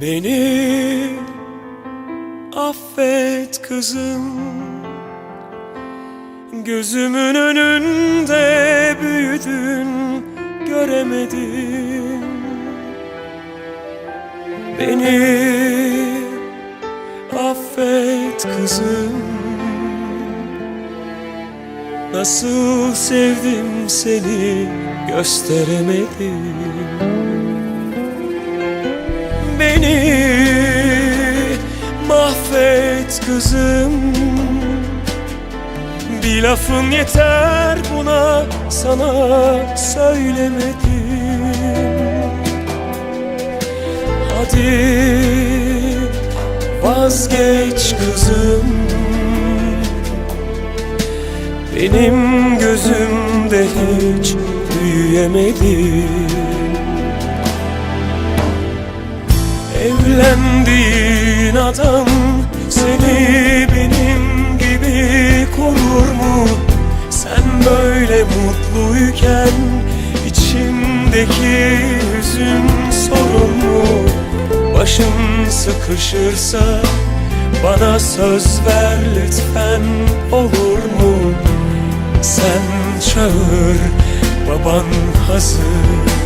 Beni affet kızım. Gözümün önünde büyüdün göremedim Beni affet kızım Nasıl sevdim seni gösteremedim. Beni mahvet kızım. Bir lafın yeter buna sana söylemedim. Hadi vazgeç kızım Benim gözümde hiç büyüyemedin Evlendiğin adam seni benim gibi korur mu? Sen böyle mutluyken içimdeki hüzün sorun mu? Başın sıkışırsa bana söz ver lütfen olur mu? Sen çağır baban hazır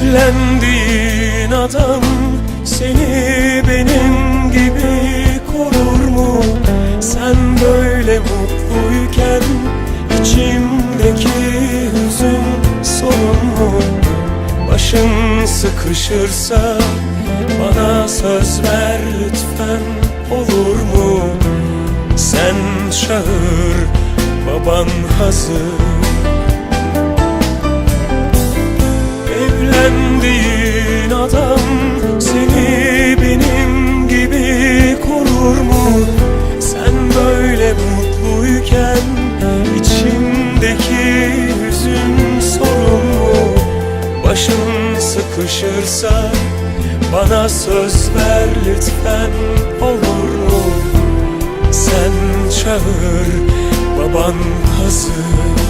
Evlendiğin adam seni benim gibi korur mu? Sen böyle mutluyken içimdeki hüzün sorun mu? Başın sıkışırsa bana söz ver lütfen olur mu? Sen çağır baban hazır sıkışırsa bana söz ver lütfen olur mu? Sen çağır baban hazır